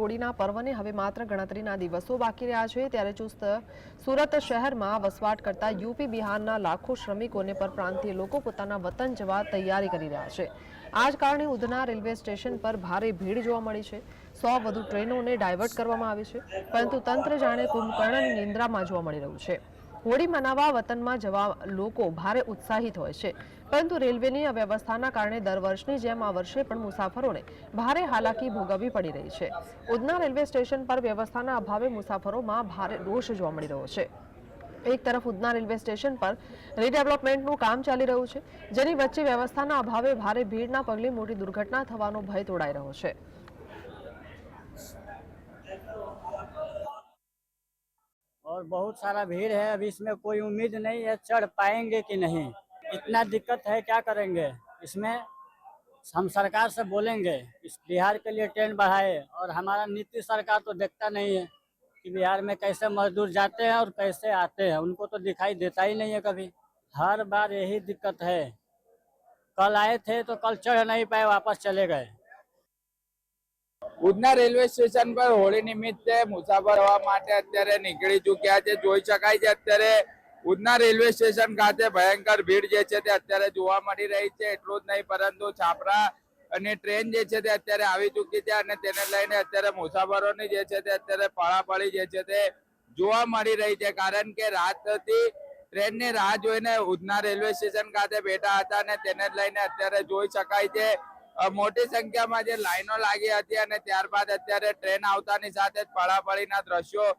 હોળીના પર્વને હવે માત્ર ગણતરીના દિવસો બાકી રહ્યા છે, ત્યારે ચુસ્ત સુરત શહેરમાં વસવાટ કરતા યુપી બિહારના લાખો શ્રમિકોને પરપ્રાંતીય લોકો પોતાના વતન જવા તૈયારી કરી રહ્યા છે. આ જ કારણે ઉધના રેલવે સ્ટેશન પર ભારે ભીડ જોવા મળી છે. સો વધુ ટ્રેનોને ડાયવર્ટ કરવામાં આવી છે, પરંતુ તંત્ર જાણે કુંભકર્ણની નિંદ્રામાં જોવા મળી રહ્યું છે. હોળી મનાવવા વતનમાં જવા લોકો ભારે ઉત્સાહિત હોય છે. પરંતુ રેલવેની અવ્યવસ્થાના કારણે દર વર્ષની જેમ આ વર્ષે પણ મુસાફરોને ભારે હાલાકી ભોગવવી પડી રહી છે. ઉધના રેલવે સ્ટેશન પર વ્યવસ્થાના અભાવે મુસાફરોમાં ભારે રોષ જોવા મળી રહ્યો છે. એક તરફ ઉધના રેલવે સ્ટેશન પર રીડેવલપમેન્ટનું કામ ચાલી રહ્યું છે, જેની વચ્ચે વ્યવસ્થાના અભાવે ભારે ભીડના પગલે મોટી દુર્ઘટના થવાનો ભય તોડાઈ રહ્યો છે. और बहुत सारा भीड़ है। अभी इसमें कोई उम्मीद नहीं है, चढ़ पाएँगे कि नहीं। इतना दिक्कत है, क्या करेंगे? इसमें हम सरकार से बोलेंगे, इस बिहार के लिए ट्रेन बढ़ाए। और हमारा नीति सरकार तो देखता नहीं है कि बिहार में कैसे मजदूर जाते हैं और कैसे आते हैं। उनको तो दिखाई देता ही नहीं है कभी। हर बार यही दिक्कत है। कल आए थे तो कल चढ़ नहीं पाए, वापस चले गए। ઉધના રેલવે સ્ટેશન પર હોળી નિમિત્તે મુસાફર માટે અત્યારે નીકળી ચુક્યા છે. જોઈ શકાય છે અત્યારે ભુજના રેલવે સ્ટેશન ખાતે ભયંકર ભીડ જે છે તે અત્યારે જોવા મળી રહી છે. એટલું જ નહીં, પરંતુ છાપરા અને ટ્રેન જે છે તે અત્યારે આવી ચૂકી છે અને તેને લઈને અત્યારે મુસાફરોની જે છે તે અત્યારે પળાપળી જે છે તે જોવા મળી રહી છે. કારણ કે રાતથી ટ્રેનની રાહ જોઈને ઉધના રેલવે સ્ટેશન ખાતે બેઠા હતા અને તેને લઈને અત્યારે જોઈ શકાય છે મોટી સંખ્યામાં જે લાઈનો લાગી હતી અને ત્યારબાદ અત્યારે ટ્રેન આવતાની સાથે જ પળાપળીના દ્રશ્યો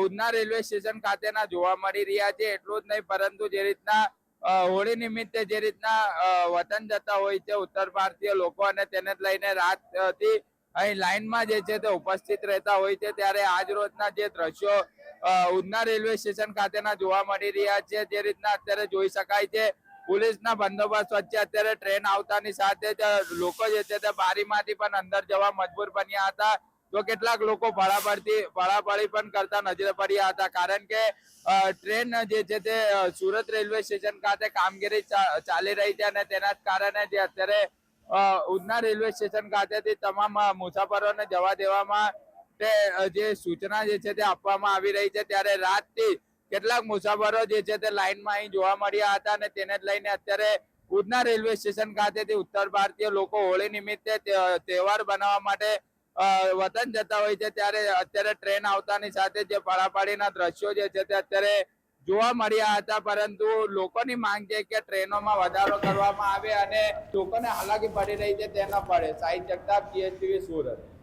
ઉધના રેલવે સ્ટેશન ખાતેના જોવા મળી રહ્યા છે. એટલું જ નહીં, પરંતુ જે રીતના હોળી નિમિત્તે જે રીતના વતન જતા હોય છે ઉત્તર ભારતીય લોકો અને તેને લઈને લઈને રાતથી અહીં લાઈનમાં જે છે તે ઉપસ્થિત રહેતા હોય છે. ત્યારે આજ રોજના જે દ્રશ્યો ઉધના રેલવે સ્ટેશન ખાતેના જોવા મળી રહ્યા છે. જે રીતના અત્યારે જોઈ શકાય છે પોલીસના બંદોબસ્ત વચ્ચે અત્યારે ટ્રેન આવતાની સાથે જ લોકો જે છે તે બારીમાંથી પણ અંદર જવા મજબૂર બન્યા હતા. તો કેટલાક લોકો ભળાપડતી ભળાપડી પણ કરતા નજરે પડ્યા હતા. કારણ કે ટ્રેન જે છે તે સુરત રેલવે સ્ટેશન ખાતે કામગીરી ચાલી રહી છે અને તેના કારણે જે અત્યારે ઉધના રેલવે સ્ટેશન ખાતેથી તમામ મુસાફરોને જવા દેવામાં તે જે સૂચના જે છે તે આપવામાં આવી રહી છે. ત્યારે રાતથી કેટલાક મુસાફરો જે છે તે લાઈનમાં અહીં જોવા મળ્યા હતા અને તેને જ લઈને અત્યારે ભુજના રેલવે સ્ટેશન ખાતેથી ઉત્તર ભારતીય લોકો હોળી નિમિત્તે તહેવાર બનાવવા માટે વતન જતા હોય છે. ત્યારે અત્યારે ટ્રેન આવતાની સાથે જે પળાપળીના દ્રશ્યો જે છે તે અત્યારે જોવા મળ્યા હતા. પરંતુ લોકોની માંગ છે કે ટ્રેનોમાં વધારો કરવામાં આવે અને લોકોને હાલાકી પડી રહી છે તેના પડે. સાહિત્ય જગતાપ, જીએસટીવી, સુરત.